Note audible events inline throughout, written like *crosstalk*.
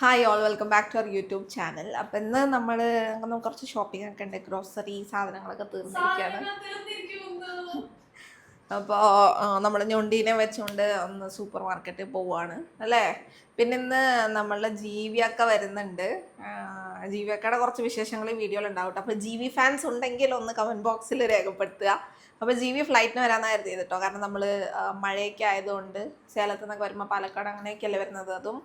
Hi all welcome back to our YouTube channel അപ്പം ഇന്ന് നമ്മൾ കുറച്ച് ഷോപ്പിംഗ് ഒക്കെ ഉണ്ട്. ഗ്രോസറി സാധനങ്ങളൊക്കെ തീർന്നിരിക്കുകയാണ്. അപ്പോൾ നമ്മൾ ഞൊണ്ടീനെ വെച്ചുകൊണ്ട് ഒന്ന് സൂപ്പർ മാർക്കറ്റിൽ പോവുകയാണ് അല്ലേ? പിന്നെ ഇന്ന് നമ്മളുടെ ജീവിയൊക്കെ വരുന്നുണ്ട്. ജീവിയൊക്കെയുടെ കുറച്ച് വിശേഷങ്ങൾ കേട്ടോ അപ്പോൾ ജി വി ഫാൻസ് ഉണ്ടെങ്കിൽ ഒന്ന് കമന്റ് ബോക്സിൽ രേഖപ്പെടുത്തുക. അപ്പോൾ ജി വി ഫ്ലൈറ്റിന് വരാമെന്നായിരുന്നു ചെയ്തിട്ടോ കാരണം നമ്മൾ മഴയൊക്കെ ആയതുകൊണ്ട് സേലത്ത് നിന്നൊക്കെ വരുമ്പോൾ പാലക്കാട് അങ്ങനെയൊക്കെയല്ലേ വരുന്നത്. അതും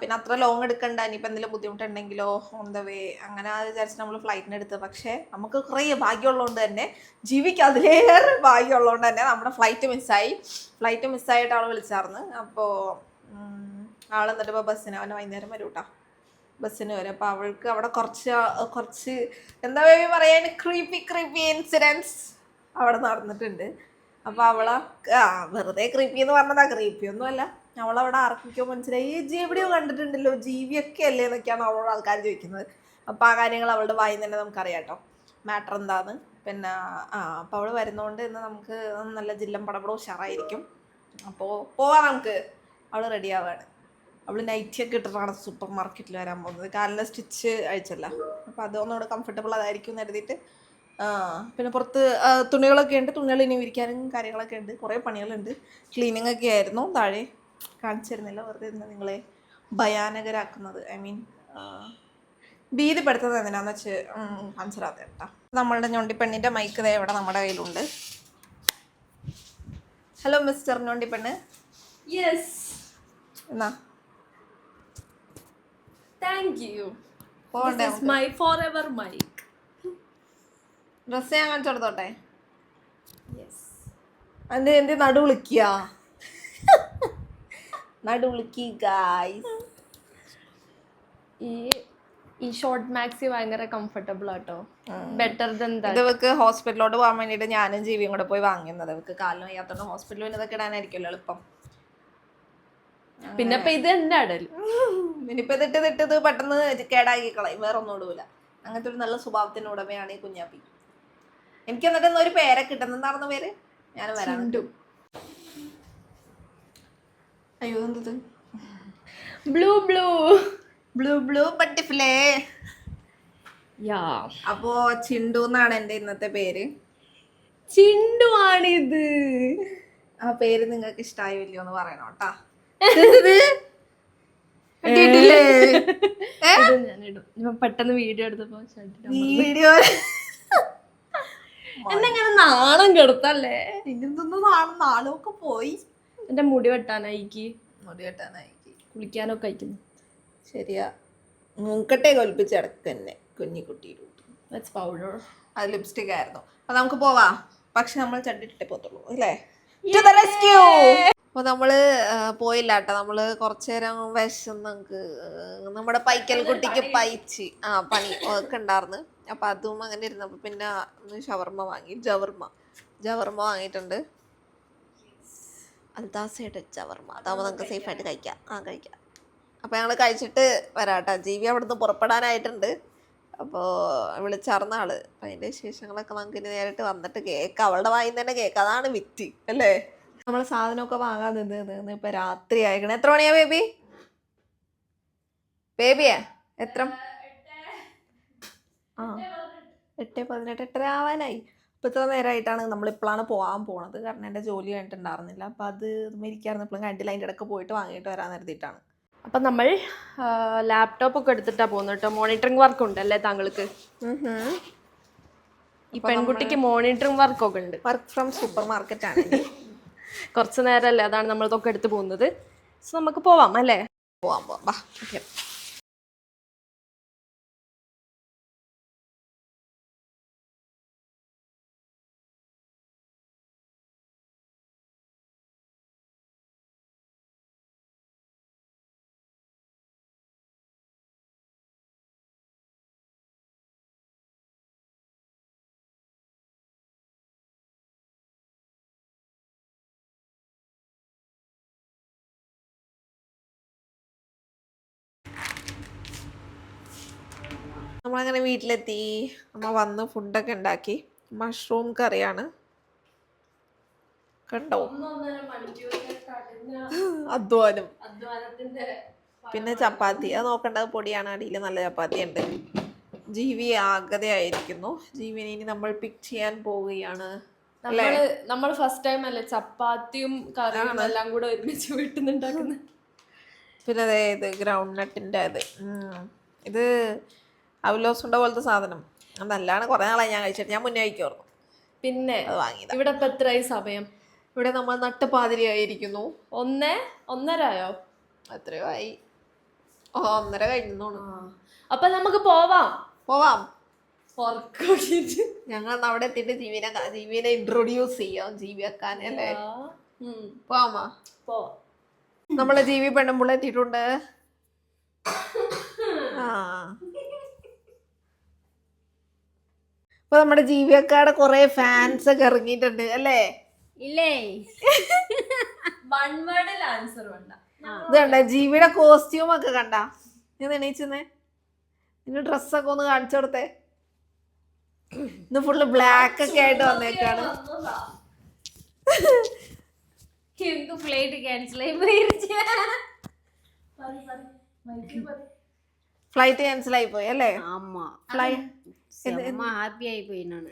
പിന്നെ അത്ര ലോങ് എടുക്കണ്ട. ഇനിയിപ്പോൾ എന്തെങ്കിലും ബുദ്ധിമുട്ടുണ്ടെങ്കിലോ ഓൺ ദ വേ അങ്ങനെ വിചാരിച്ച് നമ്മൾ ഫ്ലൈറ്റിന് എടുത്ത്. പക്ഷേ നമുക്ക് കുറേ ഭാഗ്യമുള്ളതുകൊണ്ട് തന്നെ ജീവിക്ക് അതിലേറെ ഭാഗ്യമുള്ളതുകൊണ്ട് തന്നെ നമ്മുടെ ഫ്ലൈറ്റ് മിസ്സായി ഫ്ലൈറ്റ് മിസ്സായിട്ട് ആൾ വിളിച്ചായിരുന്നു അപ്പോൾ ആൾ എന്നിട്ട് ഇപ്പോൾ ബസ്സിന് അവന് വൈകുന്നേരം വരും കേട്ടോ ബസ്സിന് വരും. അപ്പോൾ അവൾക്ക് അവിടെ കുറച്ച് കുറച്ച് എന്താ ബേബി പറയാൻ? ക്രീപ്പി ക്രീപ്പി ഇൻസിഡൻസ് അവിടെ നടന്നിട്ടുണ്ട്. അപ്പോൾ അവളെ വെറുതെ ക്രീപ്പി എന്ന് പറഞ്ഞതാ. ക്രീപ്പി ഒന്നുമല്ല. അവളവിടെ ആർക്കൊക്കെയോ മനസ്സിലായി. ഈ ജി കണ്ടിട്ടുണ്ടല്ലോ ജീവിയൊക്കെ അല്ലേ എന്നൊക്കെയാണ് അവളോട് ആൾക്കാർ ചോദിക്കുന്നത്. അപ്പോൾ ആ കാര്യങ്ങൾ അവളുടെ വായിൽ തന്നെ നമുക്കറിയാം കേട്ടോ മാറ്റർ എന്താന്ന്. പിന്നെ ആ അപ്പോൾ അവൾ വരുന്നതുകൊണ്ട് ഇന്ന് നമുക്ക് നല്ല ജില്ലം പടപടം ഉഷാറായിരിക്കും. അപ്പോൾ പോവാം നമുക്ക്. അവൾ റെഡി ആവുകയാണ് അവൾ നൈറ്റിയൊക്കെ ഇട്ടിട്ടാണ് സൂപ്പർ മാർക്കറ്റിൽ വരാൻ പോകുന്നത്. കാലിന്റെ സ്റ്റിച്ച് അയച്ചല്ല അപ്പോൾ അതൊന്നുകൂടെ കംഫർട്ടബിൾ അതായിരിക്കും എന്ന് കരുതിയിട്ട് പിന്നെ പുറത്ത് തുണികളൊക്കെ ഉണ്ട്. തുണികൾ ഇനി വിരിക്കാനും കാര്യങ്ങളൊക്കെ ഉണ്ട്. കുറേ പണികളുണ്ട്. ക്ലീനിങ് ഒക്കെ ആയിരുന്നു. താഴെ കാണിച്ചിരുന്നില്ല. വെറുതെ ഇന്ന് നിങ്ങളെ ഭയാനകരാക്കുന്നത്. ഐ മീൻ ഭീതിപ്പെടുത്തുന്നത് എന്തിനാന്ന് വെച്ച് കാണിച്ചിടാതെ കേട്ടോ. നമ്മളുടെ ഞൊണ്ടിപ്പെണ്ണിന്റെ മൈക്ക് ദേ ഇവിടെ നമ്മുടെ കയ്യിലുണ്ട്. ഹലോ മിസ്റ്റർ ഞൊണ്ടിപ്പെണ്ണ്. യെസ് എന്നാ? Thank you my forever mike dress ഞാൻ കാണിച്ചു കൊടുത്തോട്ടെ യെസ് അതിന്റെ എന്റെ നടു വിളിക്കുക നടു വിളിക്കി ഗായ്സ് ഈ ഈ ഷോർട്ട് മാക്സി ഭയങ്കര കംഫർട്ടബിൾ ആട്ടോ. ബെറ്റർ ദൻ ഇത് ഇവക്ക് ഹോസ്പിറ്റലിലോട്ട് പോകാൻ വേണ്ടിയിട്ട് ഞാനും ജീവിയും കൂടെ പോയി വാങ്ങിയത് ഇവക്ക് കാലിന് വയ്യാത്തോണ്ട് ഹോസ്പിറ്റലിൽ ഇതൊക്കെ ഇടാനായിരിക്കുമല്ലോ എളുപ്പം. പിന്നെ ഇപ്പൊ ഇത് എന്റെ അടൽ ഇനിയിപ്പോൾ ഇതിട്ട് ഇതിട്ട് ഇത് പെട്ടെന്ന് കേടാക്കി കളയും. വേറെ ഒന്നും ഇടൂല. അങ്ങനത്തെ ഒരു നല്ല സ്വഭാവത്തിന് ഉടമയാണ് ഈ കുഞ്ഞാപ്പി. എനിക്ക് എന്നിട്ട് ഒരു പേരെ കിട്ടുന്നത് എന്താണെന്ന് പേര്? ഞാൻ വരാം. അയ്യോ എന്തത്? Blue blue. Blue blue butterfly യാ. അപ്പോ ചിണ്ടു എന്നാണ് എന്റെ ഇന്നത്തെ പേര്. ചിണ്ടു ആണിത്. ആ പേര് നിങ്ങൾക്ക് ഇഷ്ടമായോ ഇല്ലയോ എന്ന് പറയണം കേട്ടാ. പെട്ടെന്ന് വീഡിയോ എടുത്തപ്പോ വീഡിയോ? എന്നെങ്ങനെ നാണം കെടുത്തല്ലേ? പിന്നെന്തൊന്നും നാളും നാളുമൊക്കെ പോയി. എന്റെ മുടി വെട്ടാനായിക്ക്. മുടി വെട്ടാനായിക്ക്. കുളിക്കാനൊക്കെ അയക്കുന്നു. ശരിയാ. മൂക്കട്ടെ കൊൽപ്പിച്ച് ഇടക്കന്നെ കുഞ്ഞിക്കുട്ടിയുടെ ദാറ്റ്സ് പൗഡർ അത് ലിപ്സ്റ്റിക് ആയിരുന്നു. അപ്പൊ നമുക്ക് പോവാ. പക്ഷെ നമ്മൾ ചട്ടിട്ടിട്ടേ പോത്തുള്ളൂ അല്ലേ? റെസ്ക്യൂ അപ്പോൾ നമ്മൾ പോയില്ല കേട്ടോ. നമ്മൾ കുറച്ചു നേരം വിഷം നമുക്ക് നമ്മുടെ പൈക്കൽ കുട്ടിക്ക് പൈച്ച് ആ പണി ഒക്കെ ഉണ്ടായിരുന്നു. അപ്പം അതും അങ്ങനെ ഇരുന്നപ്പോൾ പിന്നെ ഷവർമ ഷവർമ്മ വാങ്ങി. ജവർമ്മ. ജവർമ്മ വാങ്ങിയിട്ടുണ്ട്. അൽദാസയുടെ ചവർമ്മ അതാവുമ്പോൾ നമുക്ക് സേഫായിട്ട് കഴിക്കാം. ആ കഴിക്കാം. അപ്പോൾ ഞങ്ങൾ കഴിച്ചിട്ട് വരാട്ടോ. ജീവി അവിടുന്ന് പുറപ്പെടാനായിട്ടുണ്ട്. അപ്പോൾ വിളിച്ചറിഞ്ഞ ആൾ. അപ്പം അതിന്റെ വിശേഷങ്ങളൊക്കെ നമുക്ക് ഇനി നേരിട്ട് വന്നിട്ട് കേൾക്കാം അവളുടെ വായിൽ തന്നെ കേൾക്കാം അതാണ് വിറ്റി അല്ലേ? നമ്മൾ സാധനമൊക്കെ വാങ്ങാൻ നിന്ന് നിന്ന് ഇപ്പം രാത്രി ആയിക്കണേ. എത്ര മണിയാ ബേബി? ബേബിയാ? എത്ര? ആ എട്ട് പതിനെട്ട്. എട്ടര ആവാനായി. അപ്പോൾ ഇത്ര നേരമായിട്ടാണ് നമ്മളിപ്പോഴാണ് പോകാൻ പോണത്. കാരണം എന്റെ ജോലി കഴിഞ്ഞിട്ടുണ്ടായിരുന്നില്ല. അപ്പം അത് ഇരിക്കായിരുന്നു ഇപ്പോഴും കണ്ടില്ല. അതിന്റെ ഇടയ്ക്ക് പോയിട്ട് വാങ്ങിയിട്ട് വരാൻ നിർത്തിയിട്ടാണ് അപ്പം നമ്മൾ ലാപ്ടോപ്പ് ഒക്കെ എടുത്തിട്ടാ പോകുന്നത് കേട്ടോ. മോണിറ്ററിങ് വർക്ക് ഉണ്ട് അല്ലേ താങ്കൾക്ക് ഈ പെൺകുട്ടിക്ക് മോണിറ്ററിംഗ് വർക്കൊക്കെ ഉണ്ട്. വർക്ക് ഫ്രം സൂപ്പർ മാർക്കറ്റ് ആണ്. കുറച്ച് നേരമല്ലേ അതാണ് നമ്മളിതൊക്കെ എടുത്ത് പോകുന്നത് സോ നമുക്ക് പോവാം അല്ലേ? പോവാം പോവാം. വാ ഓക്കെ നമ്മളങ്ങനെ വീട്ടിലെത്തി. അമ്മ വന്ന് ഫുഡൊക്കെ ഉണ്ടാക്കി. മഷ്റൂം കറിയാണ്. കണ്ടോ? അധ്വാനം. പിന്നെ ചപ്പാത്തി. അത് നോക്കേണ്ടത് പൊടിയാണ്. അടിയിൽ നല്ല ചപ്പാത്തി ഉണ്ട്. ജീവി ആഗതയായിരിക്കുന്നു ജീവിനെ ഇനി നമ്മൾ പിക്ക് ചെയ്യാൻ പോവുകയാണ്. നമ്മൾ നമ്മൾ ഫസ്റ്റ് ടൈം അല്ലേ ചപ്പാത്തിയും കറിയും എല്ലാം കൂടെ ഒരുമിച്ച് വീട്ടിൽ പിന്നെ അതെ ഇത് ഗ്രൗണ്ട് നട്ടിന്റെ അത് ഇത് അവലോസുണ്ട പോലത്തെ സാധനം. നല്ലാണ് കുറെ നാളായി ഞാൻ കഴിച്ചിട്ട്. ഞാൻ മുന്നേ കഴിക്കുമായിരുന്നു പിന്നെ അത് വാങ്ങിയതാ. ഇവിടെ ഇപ്പൊ എത്രയായി സമയം? ഇവിടെ നമ്മൾ നട്ടുപാതിരിയായിരിക്കുന്നു. ഒന്നേ ഒന്നരയോ? എത്രയോ ആയി ഓ ഒന്നര കഴിഞ്ഞു അപ്പൊ നമുക്ക് പോവാം. പോവാം. ഞങ്ങൾ അവിടെ എത്തിയിട്ട് ജീവിനെ ജീവിനെ ഇൻട്രൊഡ്യൂസ് ചെയ്യാം. ജീവി വെക്കാൻ അല്ലേ. പോവാമാ? പോവാം. നമ്മളെ ജീവി പെണ്ണുമ്പോൾ എത്തിയിട്ടുണ്ട്. ആ. ഇപ്പൊ നമ്മുടെ ജീവിയക്കാടെ കൊറേ ഫാൻസ് ഒക്കെ ഇറങ്ങിയിട്ടുണ്ട് അല്ലേ? ഇല്ലേ? വൺ വേർഡിൽ ആൻസർ വേണ്ട. ഇത് കണ്ട? ജീവിയുടെ കോസ്റ്റ്യൂം ഒക്കെ കണ്ട? ഞാൻ എണീച്ചെന്നേ. നിന്റെ ഡ്രസ്സൊക്കെ ഒന്ന് കാണിച്ചു കൊടുത്തേ. ഇന്ന് ഫുള്ള് ബ്ലാക്ക് ഒക്കെ ആയിട്ട് വന്നേക്കാണ്. എനിക്ക് ഫ്ലൈറ്റ് ക്യാൻസൽ ആയി ഫ്ലൈറ്റ് ക്യാൻസൽ ആയി പോയി അല്ലേ? ஆமா ഹാപ്പി ആയി പോയിന്നാണ്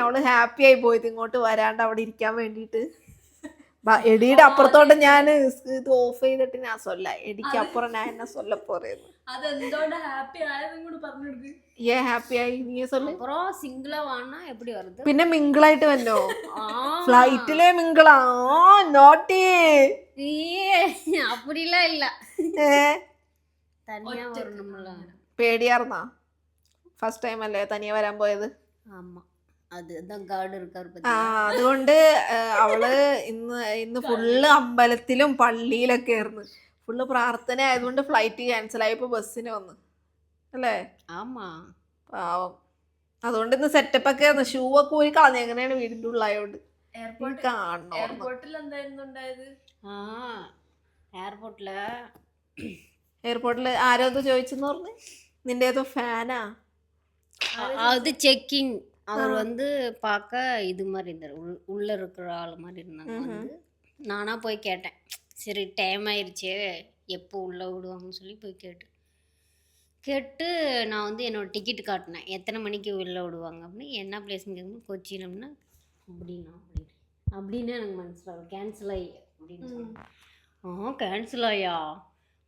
അവൾ ഹാപ്പി ആയി പോയത് ഇങ്ങോട്ട് വരാണ്ട് അവിടെ ഇരിക്കാൻ വേണ്ടിട്ട് എടിയുടെ അപ്പുറത്തോട്ട് ഞാൻ ഇത് ഓഫ് ചെയ്തിട്ട് ഞാൻ സ്വല്ല എടിക്ക് അപ്പുറം ഞാൻ എന്നെ സ്വല്ല പോറേന്ന് ഏ ഹാപ്പി ആയി നീ സൊല്ല? പിന്നെ മിങ്കിളായിട്ട് വന്നോ? ഫ്ലൈറ്റിലെ മിങ്കിളാ. നോട്ടി. അപ്പടിയില്ല പേടിയാർന്നാ? ഫസ്റ്റ് ടൈം അല്ലേ തനിയെ വരാൻ പോയത് ஆமா அதுதான் கார்டு இருக்காரு ആ பத்தி അതുകൊണ്ട് ആ, അവള് ഇന്ന് ഇന്ന് ഫുള്ള് അമ്പലത്തിലും പള്ളിയിലൊക്കെ ആയിരുന്നു ഫുള്ള് പ്രാർത്ഥന ആയതുകൊണ്ട് ഫ്ലൈറ്റ് ക്യാൻസൽ ആയപ്പോ ബസ്സിന് വന്ന് അല്ലേ ஆமா പാവം അതുകൊണ്ട് ഇന്ന് സെറ്റപ്പ് ഒക്കെ ആയിരുന്നു ഷൂ ഒക്കെ ഊരി കളഞ്ഞ എങ്ങനെയാണ് വീടിന്റെ ഉള്ളായോണ്ട് എയർപോർട്ട് കാണണോ എയർപോർട്ടിൽ എന്തായിരുന്നു ഉണ്ടായത് ஆ ஏர்போர்ட்ல എയർപോർട്ടിൽ ആരോ അത് ചോദിച്ചെന്ന് പറഞ്ഞു നിന്റെ ഏതോ ഫാനാ அது செக்கிங். அவர் வந்து பார்க்க இது மாதிரி இருந்தார். உள் உள்ள இருக்கிற ஆள் மாதிரி இருந்தாங்க வந்து. நானா போய் கேட்டேன். சரி டைம் ஆயிடுச்சே எப்போ உள்ளே விடுவாங்கன்னு சொல்லி போய் கேட்டு கேட்டு நான் வந்து என்னோட டிக்கெட் காட்டினேன். எத்தனை மணிக்கு உள்ளே விடுவாங்க அப்படின்னு. என்ன பிளேஸ்னு கேட்கும்போது கொச்சின் அப்படின்னா அப்படின்னா அப்படின்னு. எனக்கு மனசில் கேன்சல் ஆகி அப்படின்னு சொன்னாங்க. ஆ கேன்சல் ஆயா?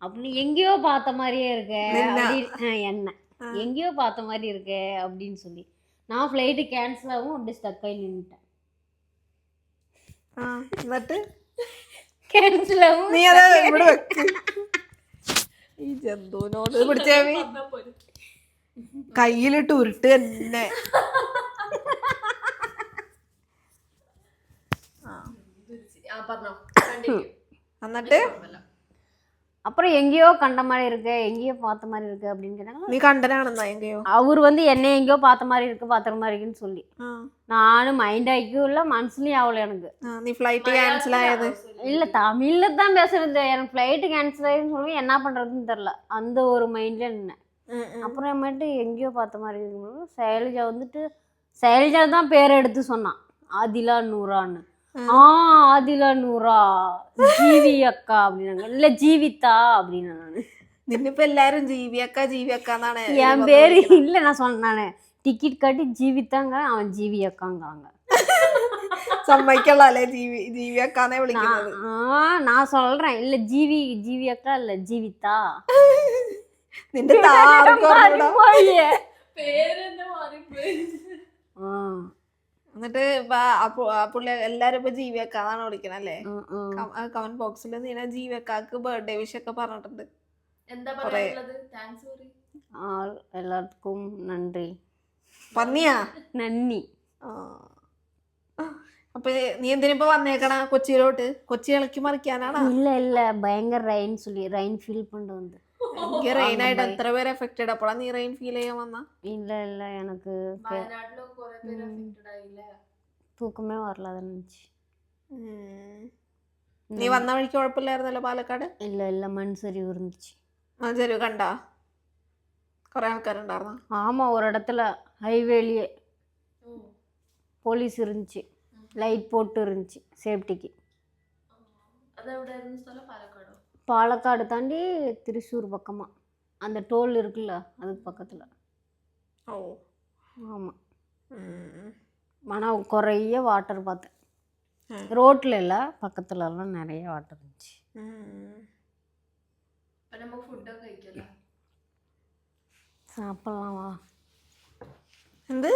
அப்படின்னு எங்கேயோ பார்த்த மாதிரியே இருக்கே. என்ன? எங்கேயோ பார்த்த மாதிரி இருக்கே அப்படின்னு சொல்லி நான் ஃப்ளைட்டு கேன்சல் ஆகும் அப்படியே ஸ்டக் ஆகி நின்றுட்டேன் ആ എന്നിട്ട് கேன்சல் ஆகும் നീ അത് ഇവിടെ വെക്ക് ഈ ജന്തുവിനോട് പിടിച്ചേ കയ്യിലിട്ട് ഉരുട്ട് തന്നെ ആ പറഞ്ഞോ Continue. എന്നിട്ട് அப்புறம் எங்கேயோ கண்ட மாதிரி இருக்கு எங்கேயோ பார்த்த மாதிரி இருக்கு அப்படின்னு கேட்டாங்க நீ கண்டனானந்தா எங்கேயோ? அவர் வந்து என்ன எங்கேயோ பார்த்த மாதிரி இருக்கு பார்த்த மாதிரி இருக்குன்னு சொல்லி. நானும் மைண்ட் ஆக்கியும் இல்லை மனசுலயும் ஆகல எனக்கு. நீ ஃப்ளைட்டு கேன்சல் ஆகுது இல்லை தமிழில் தான் பேசுறது. எனக்கு ஃப்ளைட்டு கேன்சல் ஆகுதுன்னு சொல்லி என்ன பண்றதுன்னு தெரில அந்த ஒரு மைண்ட்ல நின்னேன். அப்புறமேட்டு எங்கேயோ பார்த்த மாதிரி இருக்கும்போது சைலஜா வந்துட்டு சைலஜா தான் பேர் எடுத்து சொன்னான். அதிலா நூறான்னு. ஆ ஆதிலா நூறா ஜீவி அக்கா அப்படின்னாங்க இல்லை ஜீவிதா அப்படின்னு நான் നിന്നിപ്പോ എല്ലാരും ജീവിയക്ക ജീവിയക്കാന്നാണ് என் பேர் இல்லை நான் சொன்னேன் நான் டிக்கெட் கட்டி ஜீவித்தாங்க அவன் ஜீவி அக்காங்கிறாங்க സമ്മതിക്കള്ള അല്ലേ ജീവി ജീവിയക്കാന്നേ വിളിക്കുന്നത് ஆ நான் சொல்கிறேன் இல்லை ஜீவி ஜீவி அக்கா இல்லை ஜீவிதா നിന്റെ താർക്കും അറിഞ്ഞൂടാ. പേരെന്നെ മാറിപ്പോയി ஆ എന്നിട്ട് പുള്ളി എല്ലാരും ഇപ്പൊ ജീവിയക്കാന്നാണ് വിളിക്കണല്ലേ? കമന്റ് ബോക്സിൽ നീന ജീവക്കാക്ക് ബർത്ത്ഡേ വിഷ് ഒക്കെ പറഞ്ഞിട്ടുണ്ട്. എല്ലാവർക്കും നന്ദി. പന്നിയാ? നന്ദി. അപ്പൊ നീ എന്തിനിപ്പോ വന്നേക്കണ കൊച്ചിയിലോട്ട്? കൊച്ചി ഇളക്കി മറിക്കാനാണോ? ഇല്ല ഇല്ല. ഭയങ്കര റൈൻ സുലി റൈൻ ഫീൽ കൊണ്ടുവന്നത് வந்து എനിക്ക് റെയിൻ ആയിട്ട് എത്ര പേര് എഫക്റ്റഡ് അപ്പോഴാ നീ റെയിൻ ഫീൽ ചെയ്യാൻ വന്ന இல்லை இல்லை எனக்கு വയനാട്ടിലോ കുറെ പേര് അഫക്റ്റഡ് ആയില്ലേ தூக்கமே வரல அதை நினச்சி നീ വന്ന വഴിക്ക് കുഴപ്പമില്ലായിരുന്നല്ലോ പാലക്കാട് இல்லை இல்லை மண் சரிவு இருந்துச்சு മഞ്ചേരി കണ്ടാ കൊറേ ആൾക്കാരുണ്ടായിരുന്ന ஆமாம் ஒரு இடத்துல ஹைவேலியே போலீஸ் இருந்துச்சு லைட் போட்டு இருந்துச்சு சேஃப்டிக்கு അതെവിടെയായിരുന്നു സ്ഥലം പാലക്കാടോ பாலக்காடு தாண்டி திருச்சூர் பக்கமாக அந்த டோல் இருக்குல்ல அதுக்கு பக்கத்தில். ஓ. ஆமாம் ஆனால் குறைய வாட்டர் பார்த்தேன். ரோட்டில் இல்லை பக்கத்துலலாம் நிறைய வாட்டர் இருந்துச்சு. சாப்பிட்லாம் வா. வந்து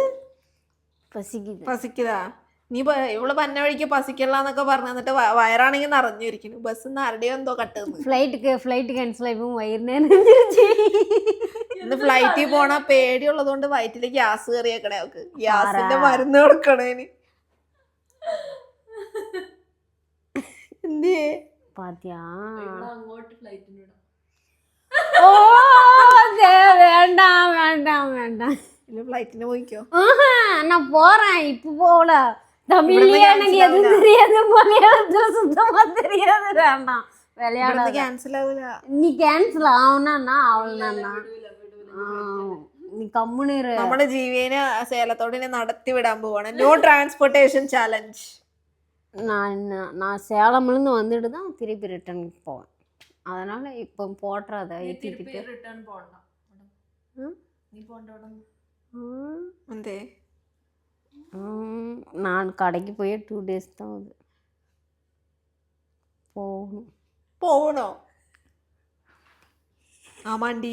பசிக்குது. பசிக்குதா? നീ പ- ഇവള് പന്ന വഴിക്ക് പസിക്കല്ലാന്നൊക്കെ പറഞ്ഞു എന്നിട്ട് വ- വയറാണെങ്കിൽ നിറഞ്ഞിരിക്കുന്നു ബസ് ആരുടെയോ എന്തോ കട്ടുന്നു ஃப்ளைட்டுக்கு ஃப்ளைட்டு கேன்சல் ஆகி வயிறு நினைஞ்சிருச்சு ഇന്ന് ഫ്ലൈറ്റിൽ പോണ പേടിയുള്ളത് കൊണ്ട് വയറ്റില് ഗ്യാസ് കയറിയേക്കണേ അവക്ക് ഗ്യാസിന്റെ മരുന്ന് കൊടുക്കണേന് എന്തിയേ பாத்தியா ഇവിടെ അങ്ങോട്ട് ഫ്ലൈറ്റിന് വിടാം ஓ தே- வேண்டாம் வேண்டாம் வேண்டாம் ഇല്ല ഫ്ലൈറ്റിന് പോയിക്കോ ஆஹா, நான் போறேன் இப்ப போகல தமிழ்லயே எனக்கு எதுவும் தெரியாது மலையாளத்துல சுத்தமா தெரியாது வேண்டாம் விளையாடாத ക്യാൻസൽ ആവൂല நீ கேன்சல் ஆகுனா அவள்னா நீ கம்முன்னு இரு. നമ്മുടെ ജീവിനെ സേലത്തോട് ഇനി നടത്തി വിടാൻ പോവാണ് നോ ട്രാൻസ്പോർട്ടേഷൻ ചാലഞ്ച് நான் நான் நான் சேலம்லேருந்து வந்துட்டு தான் திருப்பி ரிட்டர்ன் போவேன் அதனால இப்போ போட்டுறாத നീ ஏற்றிட்டு തിരുപ്പി റിട്ടേൺ പോണ്ട ഉം? നീ പോണ്ട അവിടെ എന്തേ நான் கடைக்கு போய் டூ டேஸ் தான் ஆகுது போகணும் പോവണോ ആമാണ്ടി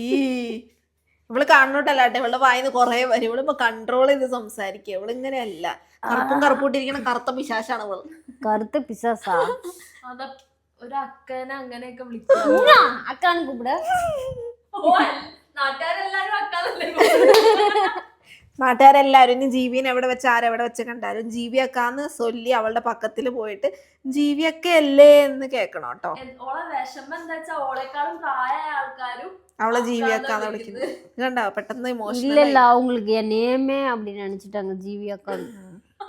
ഇവള് കാണോട്ടല്ലാട്ടെ ഇവളുടെ വായിന്ന് കൊറേ വരും ഇവള് ഇപ്പൊ കൺട്രോൾ ചെയ്ത് സംസാരിക്കുക ഇവള് ഇങ്ങനെയല്ല കറുപ്പും കറുപ്പൂട്ടിരിക്കണ കറുത്ത പിശാശാണ് ഇവള് கருத்து பிசாசா അതാ ഒരു അക്കനെ അങ്ങനെയൊക്കെ വിളിക്കും அண்ணா, அக்கான்னு கூப்பிட നാട്ടുകാരെല്ലാരും അക്കാന്നല്ലേ *laughs* നാട്ടുകാരെല്ലാരും ഇനി ജീവിനെ എവിടെ വെച്ച് ആരെവിടെ വെച്ച് കണ്ടാലും ജീവിയക്കാന്ന് ചൊല്ലി അവളുടെ പക്കത്തിൽ പോയിട്ട് ജീവിയൊക്കെ അല്ലേ എന്ന് കേക്കണം കേട്ടോ ഓളെ വിഷമം എന്താ വെച്ചാ ഓളെക്കാളും പ്രായമായ ആൾക്കാരും അവളെ ജീവിയക്കാന്ന് അക്കാന്നാ വിളിക്കുന്നത് കണ്ടോ പെട്ടെന്ന് இல்ல ഇമോഷണൽ இல்ல அவங்களுக்கு என் நேமே அப்படின்னு நினைச்சிட்டாங்க ஜீவி அக்கா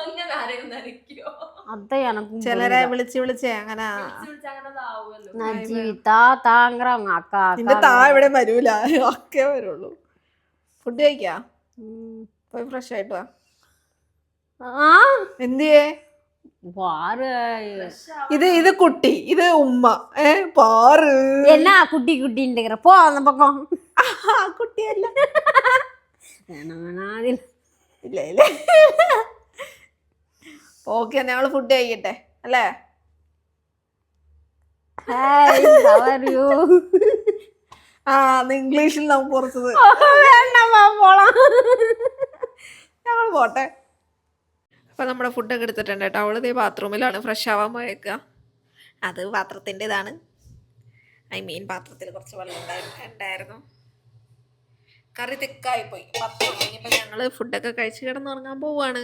അങ്ങനെ ആരെയും നരയ്ക്കോ அதான் எனக்கும் ചിലരെ വിളിച്ച് വിളിച്ചേ അങ്ങനെ വിളിച്ച് വിളിച്ച് അങ്ങനെ ഇതാവുമല്ലോ நான் ஜீவி தா தாங்கிறாங்க அக்கா നിന്റെ அக்கா താ ഇവിടെ വരൂല ഒക്കെ വരുള്ളൂ ഫുഡ് കഴിക്കാ ம். പോയി ഫ്രഷ് ആയിട്ട് വാ. ആ എന്തിയേ? പാറ് ഇത് ഇത് കുട്ടി ഇത് ഉമ്മ. ഏ പാറ്. എന്നാ കുട്ടി കുട്ടി ഉണ്ടെങ്കിൽ പോ പക്കം. കുട്ടിയല്ല. ഇല്ല ഇല്ല. ഓക്കെ ഞങ്ങൾ ഫുഡ് കഴിക്കട്ടെ അല്ലേ? ആ ഇംഗ്ലീഷിൽ നമുക്ക് കുറച്ചത്. വേണ്ട പോളാം ഞങ്ങൾ പോട്ടെ. അപ്പോൾ നമ്മുടെ ഫുഡൊക്കെ എടുത്തിട്ടുണ്ട് കേട്ടോ. ഇതേ ബാത്റൂമിലാണ് ഫ്രഷ് ആവാൻ പോയേക്കുക അത് പാത്രത്തിന്റെതാണ്. ഐ മീൻ പാത്രത്തിൽ കുറച്ച് വെള്ളം ഉണ്ടായിരുന്നു. കറി തിക്കായിപ്പോയി പത്ത് മണി ഞങ്ങൾ ഫുഡൊക്കെ കഴിച്ച് കിടന്നുറങ്ങാൻ പോവാണ്.